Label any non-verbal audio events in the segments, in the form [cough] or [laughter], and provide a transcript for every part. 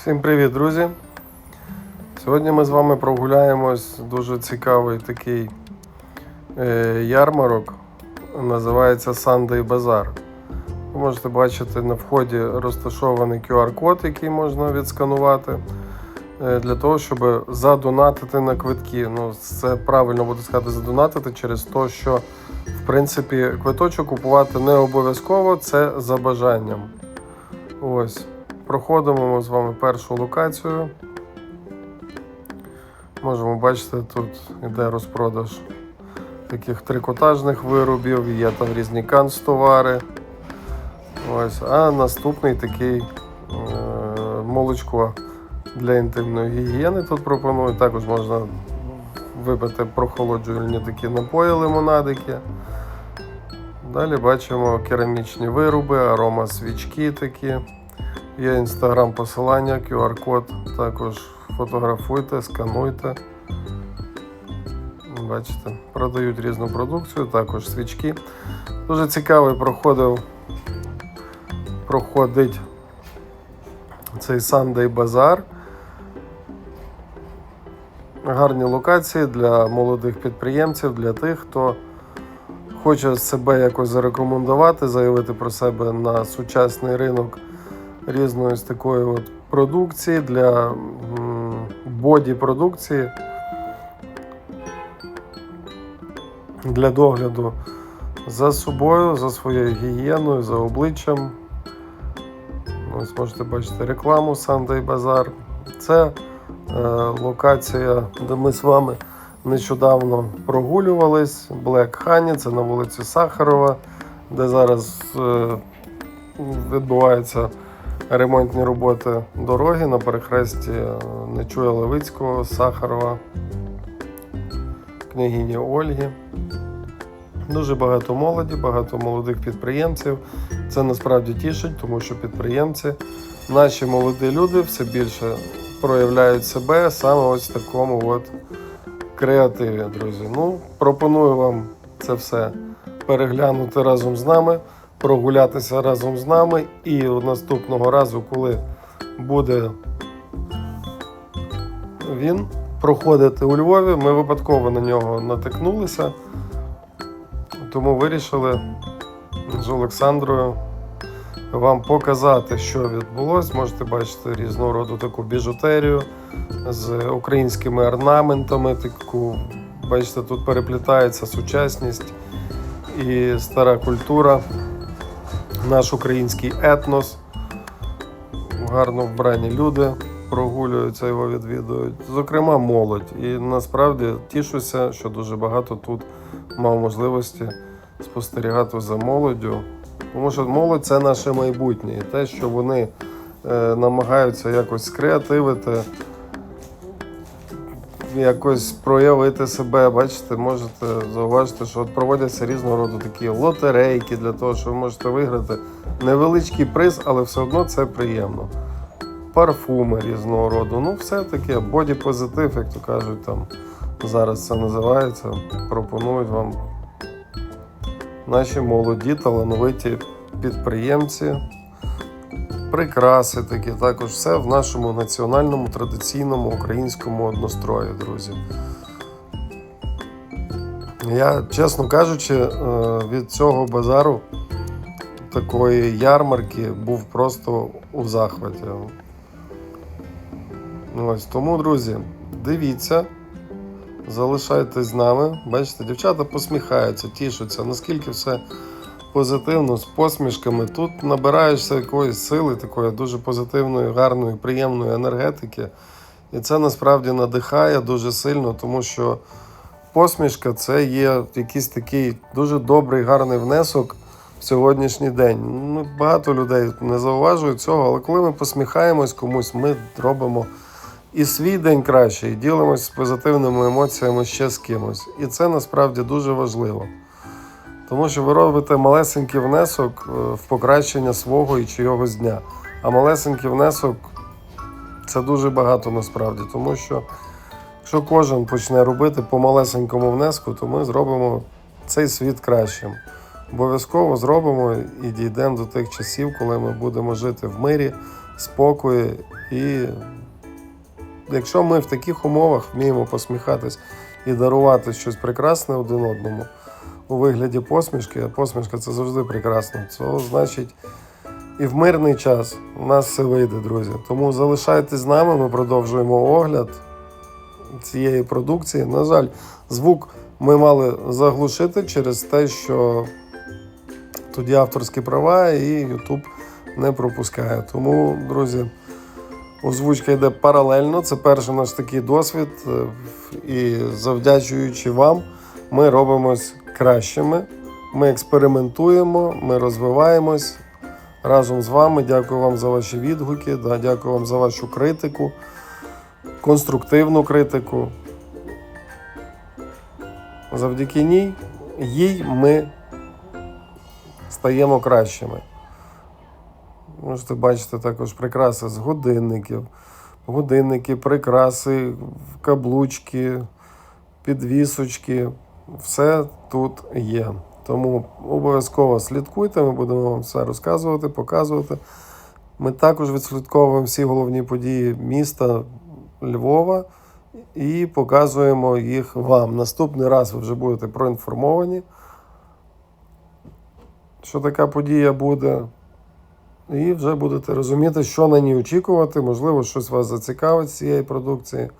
Всім привіт, друзі! Сьогодні ми з вами прогуляємось. Дуже цікавий такий е, ярмарок. Називається Sunday Bazaar. Ви можете бачити на вході розташований QR-код, який можна відсканувати. е, Для того, щоб задонатити на квитки. Ну, це правильно буде сказати задонатити через те, що в принципі квиточок купувати не обов'язково, це за бажанням. Ось. Проходимо ми з вами першу локацію. Можемо бачити, тут йде розпродаж таких трикотажних виробів, є там різні канцтовари. Ось. А наступний такий е- молочко для інтимної гігієни тут пропонують. Також можна випити прохолоджувальні такі напої, лимонадики. Далі бачимо керамічні вироби, арома свічки такі. Є інстаграм посилання, QR-код. Також фотографуйте, скануйте. Бачите, продають різну продукцію, також свічки. Дуже цікавий проходив, проходить цей Sunday Bazaar. Гарні локації для молодих підприємців, для тих, хто хоче себе якось зарекомендувати, заявити про себе на сучасний ринок різної з такої от продукції для боді продукції для догляду за собою, за своєю гігієною, за обличчям. Ось можете бачити рекламу Sunday Bazaar. Це е, локація, де ми з вами нещодавно прогулювались. Black Honey, це на вулиці Сахарова, де зараз е, відбуваються ремонтні роботи дороги на перехресті е, Нечуя Левицького, Сахарова, княгині Ольги. Дуже багато молоді, багато молодих підприємців. Це насправді тішить, тому що підприємці, наші молоді люди все більше проявляють себе саме ось в такому от креативі, друзі. Ну, пропоную вам це все переглянути разом з нами, прогулятися разом з нами. І наступного разу, коли буде він проходити у Львові, ми випадково на нього натикнулися. Тому вирішили з Олександрою вам показати, що відбулося. Можете бачити різного роду таку біжутерію з українськими орнаментами. Таку, бачите, тут переплітається сучасність і стара культура, наш український етнос. Гарно вбрані люди прогулюються, його відвідують. Зокрема, молодь. І насправді тішуся, що дуже багато тут мав можливості спостерігати за молоддю. Тому що молодь це наше майбутнє. І те, що вони е, намагаються якось скреативити, якось проявити себе. Бачите, можете зауважити, що от проводяться різного роду такі лотерейки для того, що ви можете виграти невеличкий приз, але все одно це приємно. Парфуми різного роду. Ну, все таке, боді-позитив, як то кажуть, там зараз це називається. Пропонують вам наші молоді, талановиті підприємці. Прикраси такі, також все в нашому національному традиційному українському однострої, друзі. Я, чесно кажучи, е, від цього базару, такої ярмарки, був просто у захваті. Ось тому, друзі, дивіться, залишайтесь з нами. Бачите, дівчата посміхаються, тішуться, наскільки все позитивно, з посмішками. Тут набираєшся якоїсь сили, такої дуже позитивної, гарної, приємної енергетики. І це насправді надихає дуже сильно, тому що посмішка це є якийсь такий дуже добрий, гарний внесок в сьогоднішній день. Ну, багато людей не зауважують цього, але коли ми посміхаємось комусь, ми робимо і свій день краще, і ділимося з позитивними емоціями ще з кимось. І це насправді дуже важливо. Тому що ви робите малесенький внесок е, в покращення свого і чийогось дня. А малесенький внесок це дуже багато насправді, тому що якщо кожен почне робити по малесенькому внеску, то ми зробимо цей світ кращим. Обов'язково зробимо і дійдемо до тих часів, коли ми будемо жити в мирі, спокої І якщо ми в таких умовах вміємо посміхатись і дарувати щось прекрасне один одному у вигляді посмішки, а посмішка це завжди прекрасно, то значить і в мирний час у нас все вийде, друзі. Тому залишайтесь з нами, ми продовжуємо огляд цієї продукції. На жаль, звук ми мали заглушити через те, що тоді авторські права і YouTube не пропускає. Тому, друзі, озвучка йде паралельно. Це перший наш такий досвід. е, І завдячуючи вам, ми робимось кращими. Ми експериментуємо, ми розвиваємось разом з вами. Дякую вам за ваші відгуки. Да, дякую вам за вашу критику, конструктивну критику. Завдяки ній їй ми стаємо кращими. Можете бачити також прикраси з годинників, годинники, прикраси, каблучки, підвісочки. Все тут є. Тому обов'язково слідкуйте, ми будемо вам все розказувати, показувати. Ми також відслідковуємо всі головні події міста Львова і показуємо їх вам. Наступний раз ви вже будете проінформовані, що така подія буде. І вже будете розуміти, що на ній очікувати. Можливо, щось вас зацікавить з цієї продукції.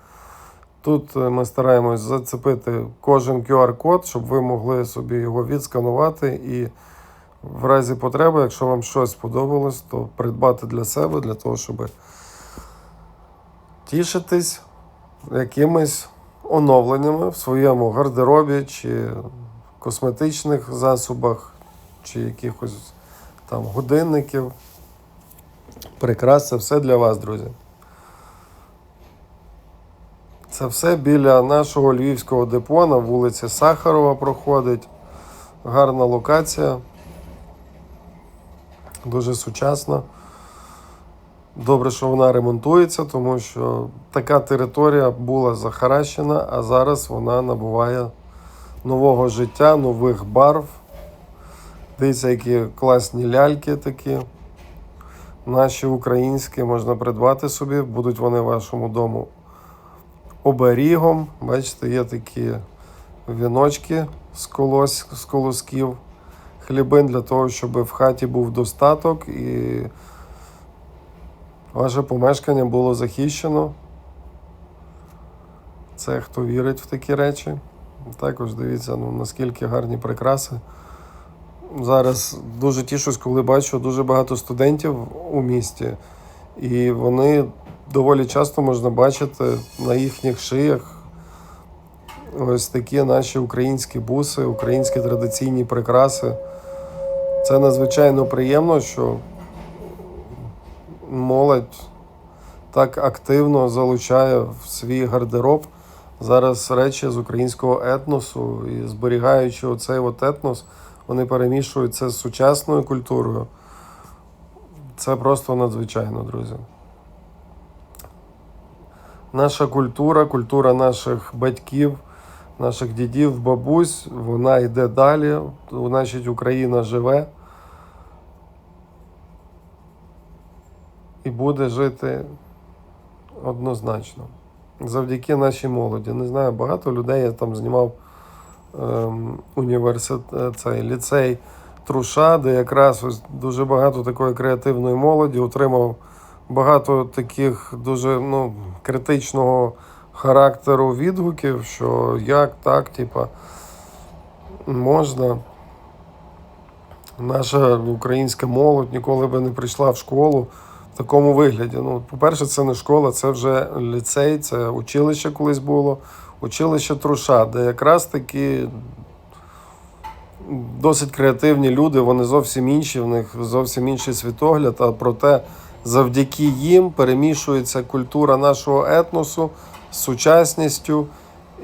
Тут е, ми стараємось зацепити кожен QR-код, щоб ви могли собі його відсканувати і в разі потреби, якщо вам щось сподобалось, то придбати для себе, для того, щоб тішитись якимись оновленнями в своєму гардеробі чи косметичних засобах, чи якихось там годинників. Прикрас, це все для вас, друзі. Це все біля нашого львівського депо на вулиці Сахарова проходить. Гарна локація. Дуже сучасна. Добре, що вона ремонтується, тому що така територія була захаращена, а зараз вона набуває нового життя, нових барв. Дивіться, які класні ляльки такі. Наші українські можна придбати собі, будуть вони в вашому дому оберігом. Бачите, є такі віночки з, колос, з колосків, хлібин для того, щоб в хаті був достаток і ваше помешкання було захищено. Це хто вірить в такі речі. Також дивіться, ну, наскільки гарні прикраси. Зараз дуже тішусь, коли бачу дуже багато студентів у місті, і вони доволі часто можна бачити на їхніх шиях ось такі наші українські буси, українські традиційні прикраси. Це надзвичайно приємно, що молодь так активно залучає в свій гардероб зараз речі з українського етносу і зберігаючи оцей от етнос, вони перемішують це з сучасною культурою. Це просто надзвичайно, друзі. Наша культура, культура наших батьків, наших дідів, бабусь, вона йде далі. Значить, Україна живе і буде жити однозначно. Завдяки нашій молоді. Не знаю, багато людей я там знімав ем, університет, цей ліцей Труша, де якраз ось дуже багато такої креативної молоді отримав багато таких дуже ну, критичного характеру відгуків, що як так, типа, можна. Наша українська молодь ніколи би не прийшла в школу в такому вигляді. Ну, по-перше, це не школа, це вже ліцей, це училище колись було, училище Труша, де якраз таки досить креативні люди, вони зовсім інші, в них зовсім інший світогляд, а проте завдяки їм перемішується культура нашого етносу з сучасністю,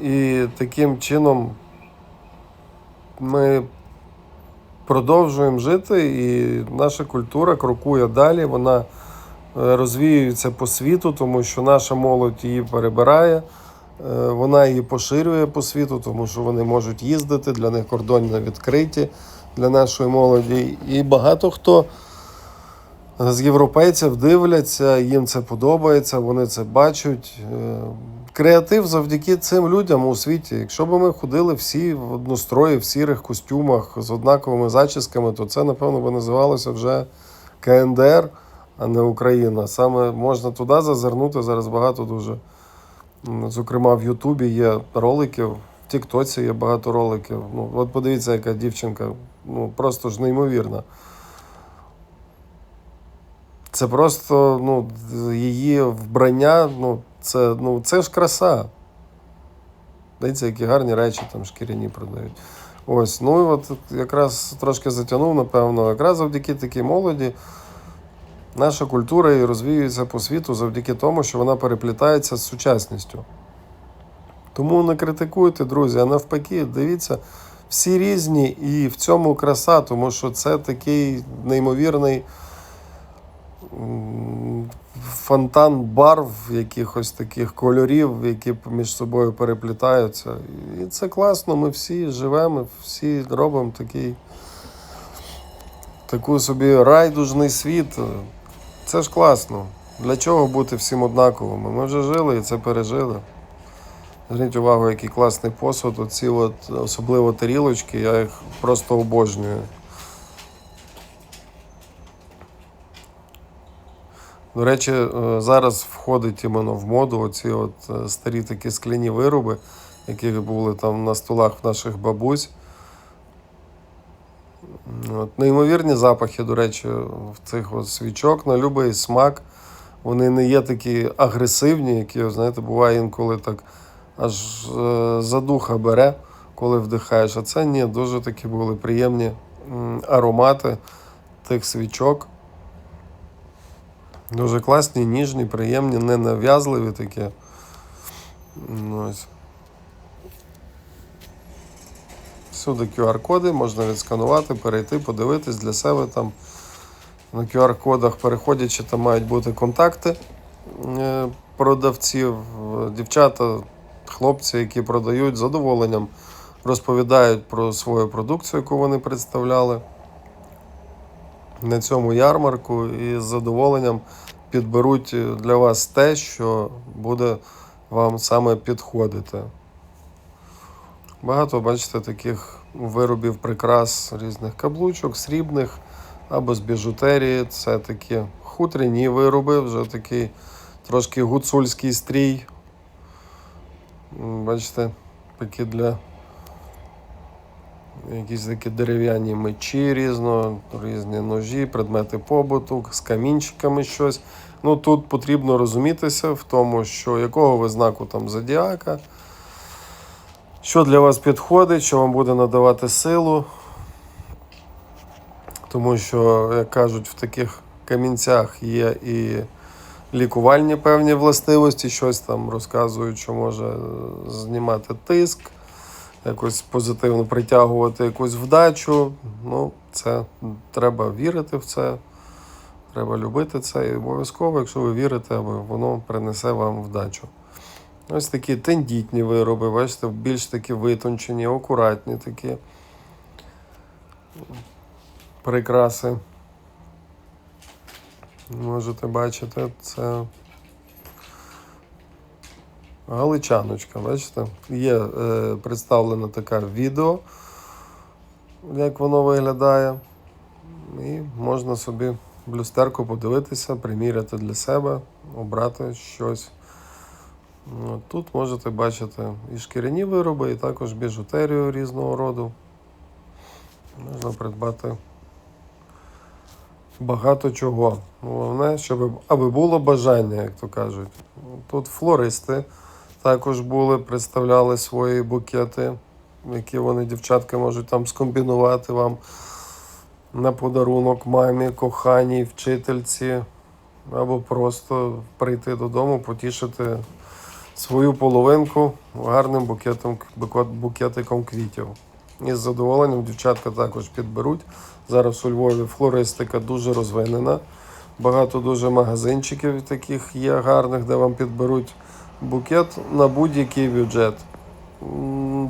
і таким чином ми продовжуємо жити, і наша культура крокує далі. Вона е, розвіюється по світу, тому що наша молодь її перебирає. Е, Вона її поширює по світу, тому що вони можуть їздити, для них кордони відкриті для нашої молоді. І багато хто з європейців дивляться, їм це подобається, вони це бачать. Е, Креатив завдяки цим людям у світі. Якщо б ми ходили всі в однострої, в сірих костюмах з однаковими зачісками, то це, напевно, би називалося вже КНДР, а не Україна. Саме можна туди зазирнути зараз багато дуже. Зокрема, в Ютубі є роликів, в Тіктоці є багато роликів. Ну, от подивіться, яка дівчинка, ну просто ж неймовірна. Це просто ну, її вбрання, ну, це, ну, це ж краса. Дивіться, які гарні речі там шкіряні продають. Ось, ну і от якраз трошки затягнув, напевно, якраз завдяки такій молоді наша культура і розвіюється по світу завдяки тому, що вона переплітається з сучасністю. Тому не критикуйте, друзі, а навпаки, дивіться, всі різні і в цьому краса, тому що це такий неймовірний фонтан барв, якихось таких кольорів, які між собою переплітаються. І це класно, ми всі живемо, всі робимо такий, таку собі райдужний світ. Це ж класно. Для чого бути всім однаковими? Ми вже жили і це пережили. Зверніть увагу, який класний посуд. Оці от, особливо тарілочки, я їх просто обожнюю. До речі, е, зараз входить іменно в моду оці от е, старі такі скляні вироби, які були там на столах в наших бабусь. От, неймовірні запахи, до речі, в цих от свічок на будь-який смак. Вони не є такі агресивні, які, знаєте, буває інколи так аж е, задуха бере, коли вдихаєш. А це ні, дуже такі були приємні аромати тих свічок. Дуже класні, ніжні, приємні, ненав'язливі такі. Ну, Ось. Всюди QR-коди, можна відсканувати, перейти, подивитись для себе там. На QR-кодах переходячи, там мають бути контакти е, продавців, дівчата, хлопці, які продають з задоволенням, розповідають про свою продукцію, яку вони представляли на цьому ярмарку, і з задоволенням підберуть для вас те, що буде вам саме підходити. Багато, бачите, таких виробів прикрас різних каблучок, срібних або з біжутерії. Це такі хутряні вироби, вже такий трошки гуцульський стрій. Бачите, такі для якісь такі дерев'яні мечі різно, різні ножі, предмети побуту, з камінчиками щось. Ну тут потрібно розумітися в тому, що якого ви знаку там зодіака, що для вас підходить, що вам буде надавати силу. Тому що, як кажуть, в таких камінцях є і лікувальні певні властивості, щось там розказують, що може е, знімати тиск, якось позитивно притягувати якусь вдачу. Ну, це треба вірити в це, треба любити це. І обов'язково, якщо ви вірите, воно принесе вам вдачу. Ось такі тендітні вироби, бачите, більш такі витончені, акуратні такі прикраси. Можете бачити, це галичаночка, бачите? Є е, представлена така відео, як воно виглядає. І можна собі в люстерку подивитися, приміряти для себе, обрати щось. Ну, Тут можете бачити і шкіряні вироби, і також біжутерію різного роду. Можна придбати багато чого. Головне, щоб аби було бажання, як то кажуть. Тут флористи також були, представляли свої букети, які вони, дівчатки, можуть там скомбінувати вам на подарунок мамі, коханій, вчительці, або просто прийти додому, потішити свою половинку гарним букетом, букетиком квітів. І з задоволенням дівчатка також підберуть. Зараз у Львові флористика дуже розвинена. Багато дуже магазинчиків таких є гарних, де вам підберуть букет на будь-який бюджет.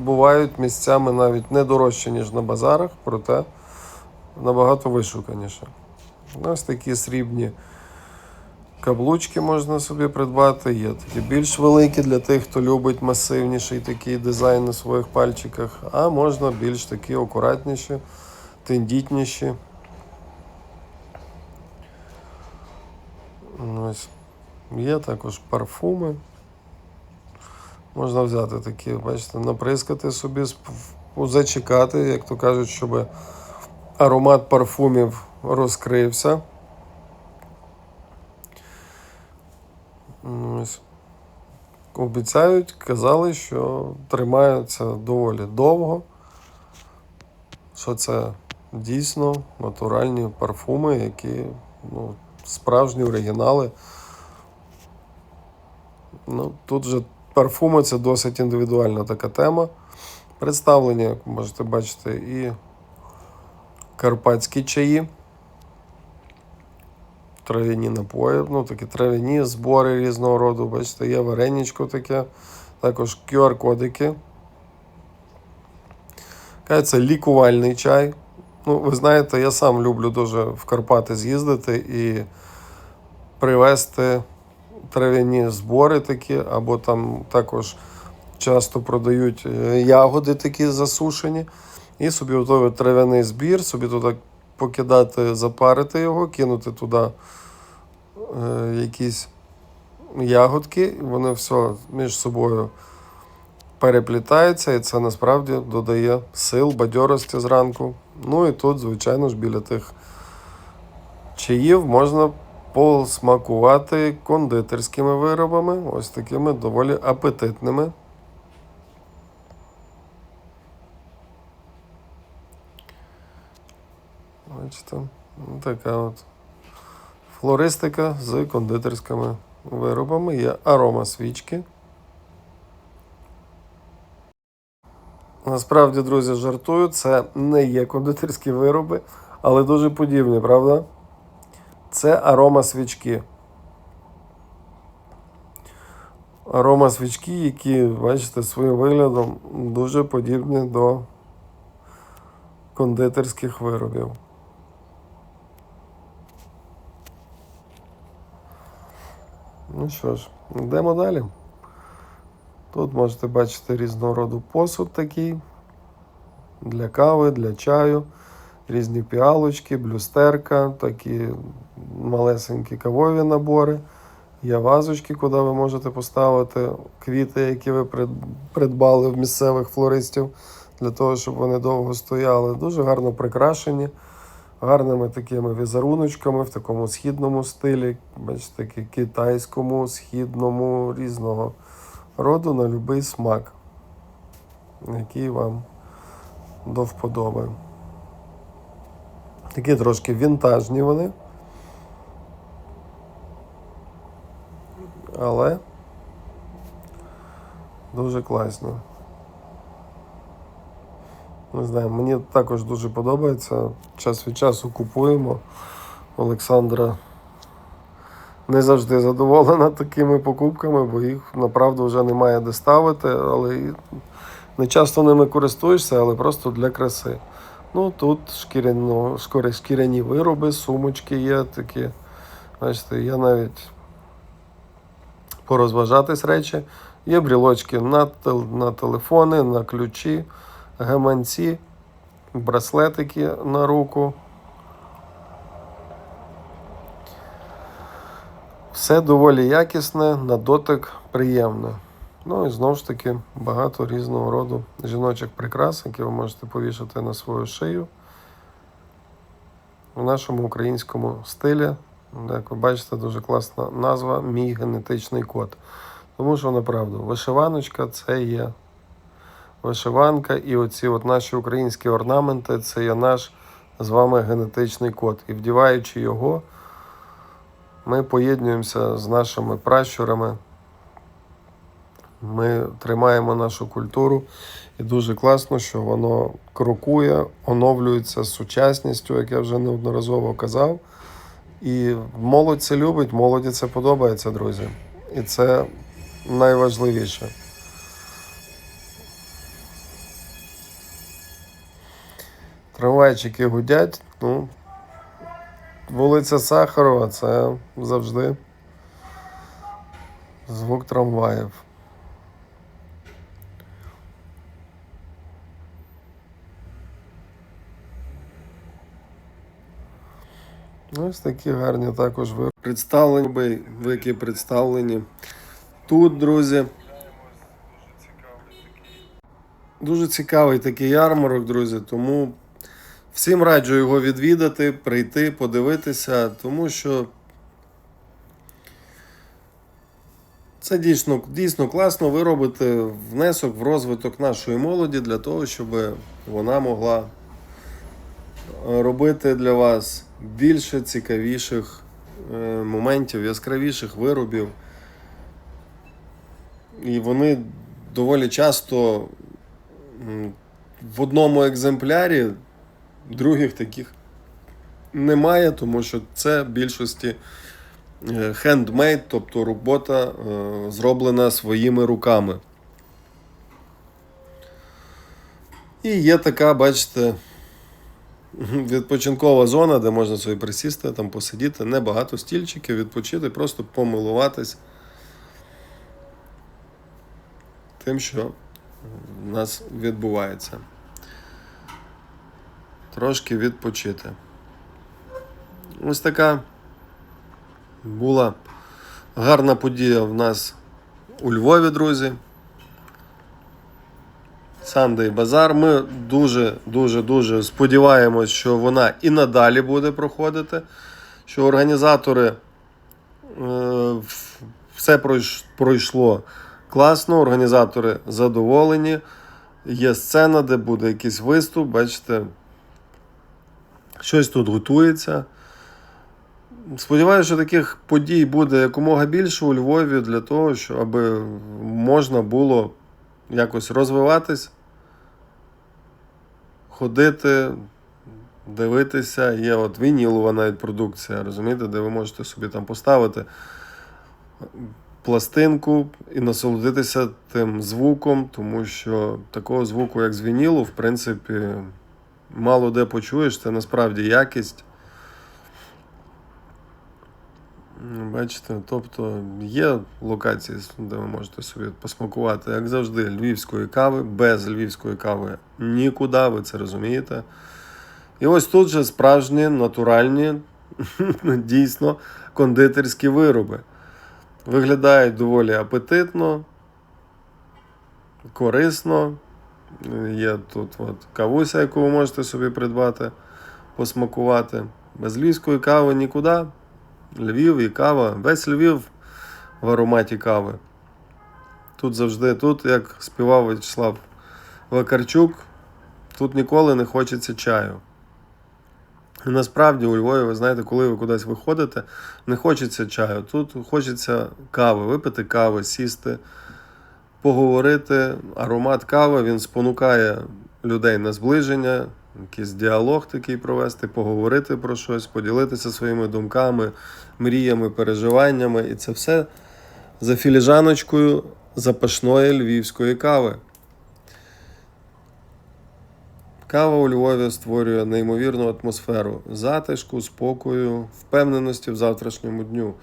Бувають місцями навіть не дорожче, ніж на базарах, проте набагато вишуканіше. Ось такі срібні каблучки можна собі придбати. Є такі більш великі для тих, хто любить масивніший такий дизайн на своїх пальчиках, а можна більш такі акуратніші, тендітніші. Ось. Є також парфуми. Можна взяти такі, бачите, наприскати собі, зачекати, як то кажуть, щоб аромат парфумів розкрився. Ось. Обіцяють, казали, що тримаються доволі довго. Що це дійсно натуральні парфуми, які ну, справжні оригінали. Ну, тут же парфуми це досить індивідуальна така тема. Представлені, як можете бачити, і карпатські чаї, трав'яні напої, ну такі трав'яні збори різного роду. Бачите, є вареничко таке, також QR-кодики. Це лікувальний чай. Ну, ви знаєте, я сам люблю дуже в Карпати з'їздити і привезти трав'яні збори такі, або там також часто продають е, ягоди такі засушені. І собі готовий трав'яний збір, собі туди покидати, запарити його, кинути туди е, якісь ягодки, вони все між собою переплітаються, і це насправді додає сил, бадьорості зранку. Ну і тут, звичайно ж, біля тих чаїв можна посмакувати кондитерськими виробами, ось такими доволі апетитними. Бачите, ну, така от флористика з кондитерськими виробами. Є арома свічки. Насправді, друзі, жартую, це не є кондитерські вироби, але дуже подібні, правда? Це арома свічки. Арома свічки, які, бачите, своїм виглядом дуже подібні до кондитерських виробів. Ну що ж, йдемо далі. Тут можете бачити різного роду посуд такий для кави, для чаю, різні піалочки, блюстерка, такі малесенькі кавові набори. Є вазочки, куди ви можете поставити квіти, які ви придбали в місцевих флористів, для того, щоб вони довго стояли. Дуже гарно прикрашені, гарними такими візеруночками в такому східному стилі, бачите, китайському, східному, різного роду на будь-який смак, який вам до вподоби. Такі трошки вінтажні вони. Але дуже класно. Не знаю, мені також дуже подобається. Час від часу купуємо. Олександра не завжди задоволена такими покупками, бо їх направду вже немає де ставити, але не часто ними користуєшся, але просто для краси. Ну тут шкіряно, шкіряні вироби, сумочки є такі. Бачите, є навіть порозважатись речі. Є брілочки на, тел- на телефони, на ключі, гаманці, браслетики на руку. Все доволі якісне, на дотик приємне. Ну і знову ж таки багато різного роду жіночих прикрас, які ви можете повішати на свою шию в нашому українському стилі. Як ви бачите, дуже класна назва Мій генетичний код. Тому що направду вишиваночка це є вишиванка, і оці от наші українські орнаменти це є наш з вами генетичний код. І вдіваючи його, ми поєднуємося з нашими пращурами. Ми тримаємо нашу культуру, і дуже класно, що воно крокує, оновлюється з сучасністю, як я вже неодноразово казав. І молодь це любить, молоді це подобається, друзі. І це найважливіше. Трамвайчики гудять, ну, Вулиця Сахарова це завжди звук трамваїв. Ось такі гарні також ви представлені, вики представлені. Тут, друзі. Дуже цікавий такий ярмарок, друзі, тому всім раджу його відвідати, прийти, подивитися, тому що це дійсно, дійсно класно. Ви робите внесок в розвиток нашої молоді для того, щоб вона могла робити для вас більше цікавіших е, моментів, яскравіших виробів. І вони доволі часто в одному екземплярі, других таких немає, тому що це в більшості хендмейд, тобто робота е, зроблена своїми руками. І є така, бачите, відпочинкова зона, де можна собі присісти, там посидіти, небагато стільчиків, відпочити, просто помилуватись тим, що в нас відбувається. Трошки відпочити. Ось така була гарна подія в нас у Львові, друзі. Сандей Базар. Ми дуже, дуже, дуже сподіваємось, що вона і надалі буде проходити. Що організатори е, все пройшло класно, організатори задоволені. Є сцена, де буде якийсь виступ, бачите, щось тут готується. Сподіваюся, що таких подій буде якомога більше у Львові для того, щоб можна було якось розвиватись, ходити, дивитися. Є от вінілова навіть продукція, розумієте, де ви можете собі там поставити пластинку і насолодитися тим звуком, тому що такого звуку, як з вінілу, в принципі, мало де почуєш, це насправді якість. Ну, Бачите, тобто є локації, де ви можете собі посмакувати, як завжди, львівської кави. Без львівської кави нікуди, ви це розумієте. І ось тут же справжні, натуральні, [laughs] дійсно кондитерські вироби. Виглядають доволі апетитно, корисно. Є тут от кавуся, яку ви можете собі придбати, посмакувати. Без львівської кави нікуди. Львів і кава. Весь Львів в ароматі кави. Тут завжди, тут, як співав Вячеслав Вакарчук, тут ніколи не хочеться чаю. І насправді у Львові, ви знаєте, коли ви кудись виходите, не хочеться чаю. Тут хочеться кави, випити кави, сісти, поговорити. Аромат кави він спонукає людей на зближення, якийсь діалог такий провести, поговорити про щось, поділитися своїми думками, мріями, переживаннями. І це все за філіжаночкою запашної львівської кави. Кава у Львові створює неймовірну атмосферу затишку, спокою, впевненості в завтрашньому дню.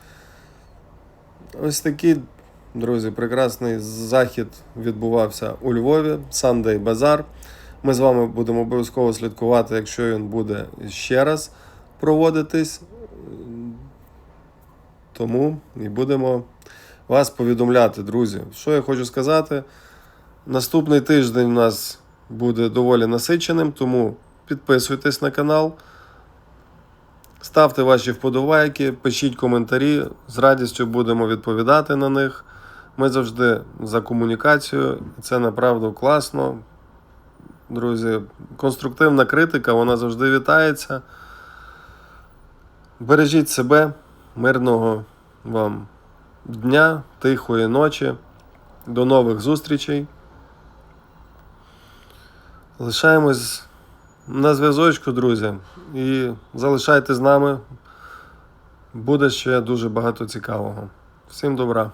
Ось такий, друзі, прекрасний захід відбувався у Львові, Sunday Базар. Ми з вами будемо обов'язково слідкувати, якщо він буде ще раз проводитись. Тому і будемо вас повідомляти, друзі. Що я хочу сказати? Наступний тиждень у нас буде доволі насиченим, тому підписуйтесь на канал, ставте ваші вподобайки, пишіть коментарі. З радістю будемо відповідати на них. Ми завжди за комунікацію, це направду класно. Друзі, конструктивна критика, вона завжди вітається. Бережіть себе, мирного вам дня, тихої ночі. До нових зустрічей. Лишаємось на зв'язочку, друзі. І залишайтесь з нами. Буде ще дуже багато цікавого. Всім добра!